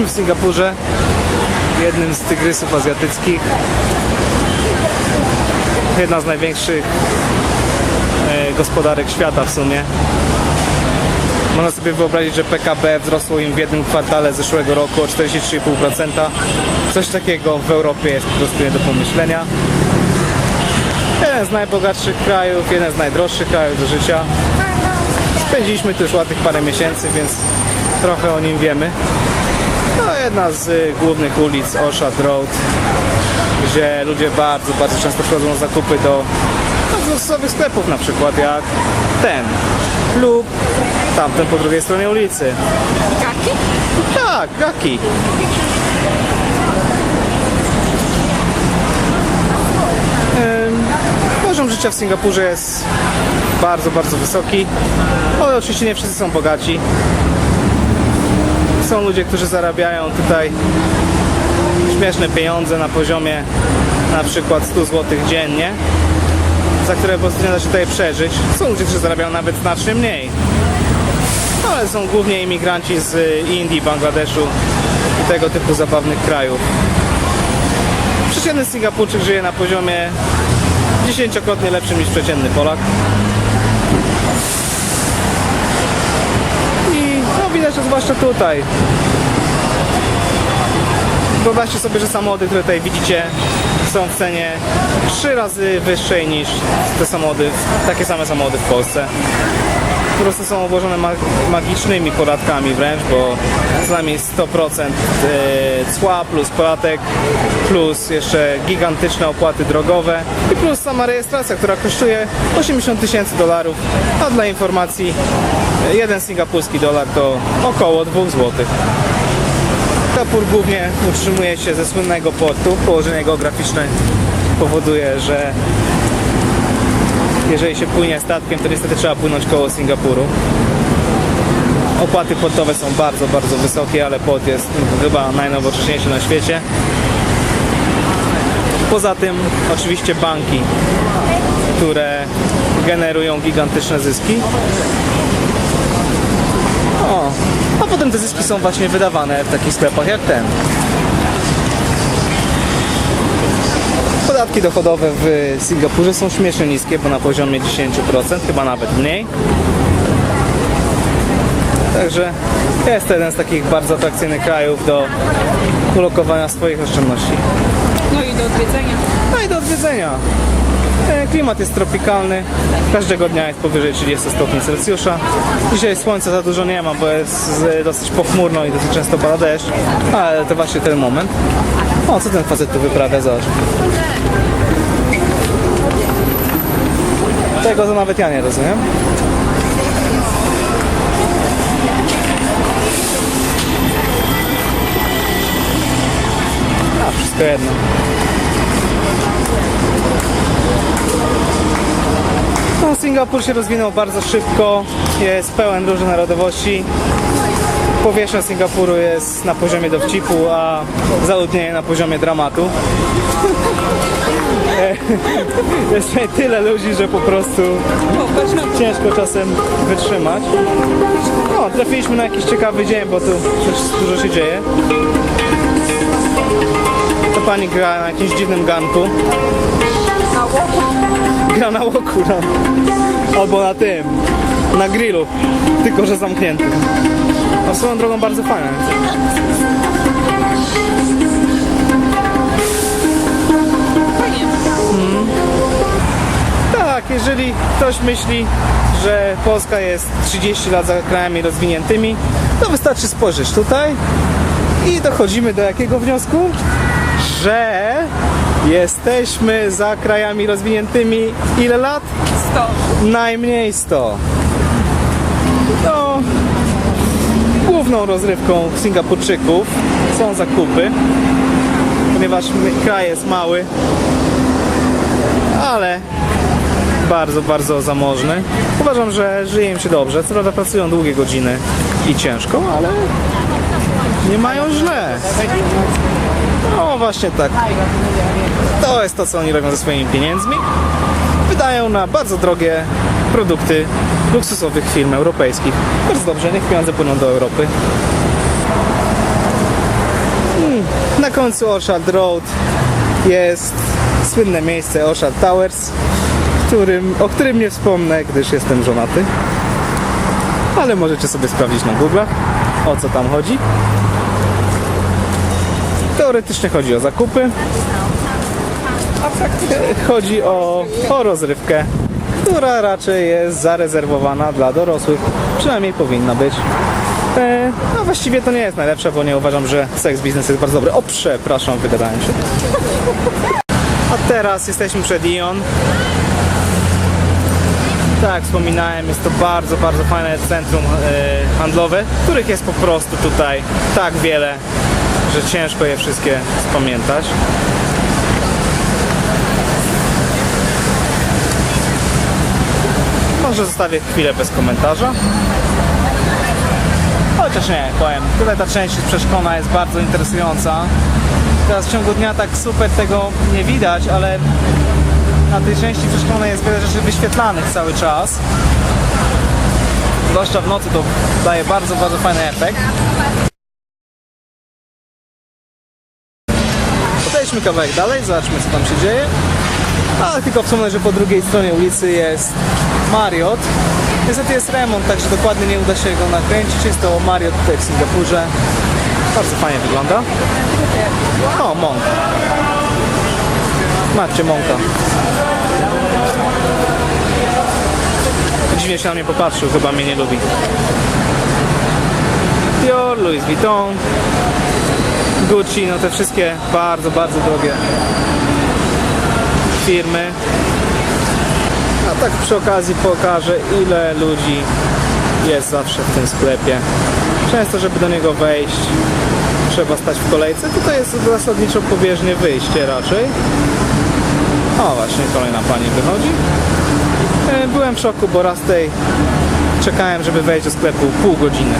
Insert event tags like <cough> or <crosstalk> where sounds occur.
Jesteśmy w Singapurze, jednym z tygrysów azjatyckich. Jedna z największych e, gospodarek świata w sumie. Można sobie wyobrazić, że PKB wzrosło im w jednym kwartale zeszłego roku o 43,5%. Coś takiego w Europie jest po prostu nie do pomyślenia. Jeden z najbogatszych krajów, jeden z najdroższych krajów do życia. Spędziliśmy tu już ładnych parę miesięcy, więc trochę o nim wiemy. No, jedna z y, głównych ulic Orchard Road, gdzie ludzie bardzo, bardzo często wchodzą zakupy do no, luksusowych sklepów na przykład jak ten lub tamten po drugiej stronie ulicy. Kaki? Tak, Gaki. Poziom życia w Singapurze jest bardzo, bardzo wysoki. Ale oczywiście nie wszyscy są bogaci. Są ludzie, którzy zarabiają tutaj śmieszne pieniądze na poziomie na przykład 100 zł dziennie, za które po prostu nie da się tutaj przeżyć. Są ludzie, którzy zarabiają nawet znacznie mniej ale są głównie imigranci z Indii, Bangladeszu i tego typu zabawnych krajów. Przeciętny Singapurczyk żyje na poziomie dziesięciokrotnie lepszym niż przeciętny Polak. I no widać to zwłaszcza tutaj. Wyobraźcie sobie, że samochody, które tutaj widzicie są w cenie trzy razy wyższej niż te samochody, takie same samochody w Polsce po prostu są obłożone mag- magicznymi podatkami wręcz, bo co najmniej 100% e, cła plus podatek, plus jeszcze gigantyczne opłaty drogowe i plus sama rejestracja, która kosztuje 80 tysięcy dolarów, a dla informacji jeden singapurski dolar to około 2 zł. Singapur głównie utrzymuje się ze słynnego portu. Położenie geograficzne powoduje, że jeżeli się płynie statkiem, to niestety trzeba płynąć koło Singapuru. Opłaty portowe są bardzo, bardzo wysokie, ale port jest chyba najnowocześniejszy na świecie. Poza tym oczywiście banki, które generują gigantyczne zyski. O, a potem te zyski są właśnie wydawane w takich sklepach jak ten. Podatki dochodowe w Singapurze są śmiesznie niskie, bo na poziomie 10%, chyba nawet mniej. Także jest to jeden z takich bardzo atrakcyjnych krajów do ulokowania swoich oszczędności. No i do odwiedzenia. No i do odwiedzenia. E, Klimat jest tropikalny, każdego dnia jest powyżej 30 stopni Celsjusza. Dzisiaj słońca za dużo nie ma, bo jest dosyć pochmurno i dosyć często pada deszcz, ale to właśnie ten moment. O, co ten facet tu wyprawia, zobacz. Tego to nawet ja nie rozumiem. A, wszystko jedno. No, Singapur się rozwinął bardzo szybko, jest pełen różnorodności. Powierzchnia Singapuru jest na poziomie dowcipu, a zaludnienie na poziomie dramatu. <laughs> Jest tutaj tyle ludzi, że po prostu ciężko czasem wytrzymać. No, trafiliśmy na jakiś ciekawy dzień, bo tu też dużo się dzieje. To pani gra na jakimś dziwnym ganku. Gra na łoku, no. Albo na tym, na grillu, tylko że zamkniętym. No swoją drogą bardzo fajne. Ktoś myśli, że Polska jest 30 lat za krajami rozwiniętymi, to wystarczy spojrzeć tutaj i dochodzimy do jakiego wniosku? Że jesteśmy za krajami rozwiniętymi ile lat? 100. Najmniej 100. No, główną rozrywką Singapurczyków są zakupy, ponieważ kraj jest mały, ale bardzo, bardzo zamożny. Uważam, że żyje im się dobrze. Co prawda pracują długie godziny i ciężko, ale nie mają źle. No właśnie tak. To jest to, co oni robią ze swoimi pieniędzmi wydają na bardzo drogie produkty luksusowych firm europejskich. Bardzo dobrze, niech pieniądze płyną do Europy. Na końcu Orchard Road jest słynne miejsce Orchard Towers, którym, o którym nie wspomnę, gdyż jestem żonaty. Ale możecie sobie sprawdzić na Google, o co tam chodzi. Teoretycznie chodzi o zakupy. Chodzi o, o rozrywkę, która raczej jest zarezerwowana dla dorosłych. Przynajmniej powinna być. E, no właściwie to nie jest najlepsze, bo nie uważam, że seks biznes jest bardzo dobry. O przepraszam, wygadałem się. A teraz jesteśmy przed Ion. Tak jak wspominałem, jest to bardzo, bardzo fajne centrum e, handlowe, których jest po prostu tutaj tak wiele, że ciężko je wszystkie spamiętać. Może zostawię chwilę bez komentarza. Chociaż nie, powiem, tutaj ta część przeszkolna jest bardzo interesująca. Teraz w ciągu dnia tak super tego nie widać, ale na tej części przeszkolnej jest wiele rzeczy wyświetlanych cały czas. Zwłaszcza w nocy to daje bardzo, bardzo fajny efekt. Podejdźmy kawałek dalej, zobaczmy co tam się dzieje. Ale tylko wspomnę, że po drugiej stronie ulicy jest Marriott. Niestety jest remont, także dokładnie nie uda się go nakręcić. Jest to Marriott tutaj w Singapurze. Bardzo fajnie wygląda. O, Macie Monka. Dziwnie się na mnie popatrzył, chyba mnie nie lubi. Dior, Louis Vuitton, Gucci, no te wszystkie bardzo, bardzo drogie firmy. A tak przy okazji pokażę ile ludzi jest zawsze w tym sklepie. Często, żeby do niego wejść, trzeba stać w kolejce. Tutaj jest zasadniczo pobieżnie wyjście raczej. O, właśnie kolejna pani wychodzi. E, Byłem w szoku, bo raz tej czekałem, żeby wejść do sklepu pół godziny.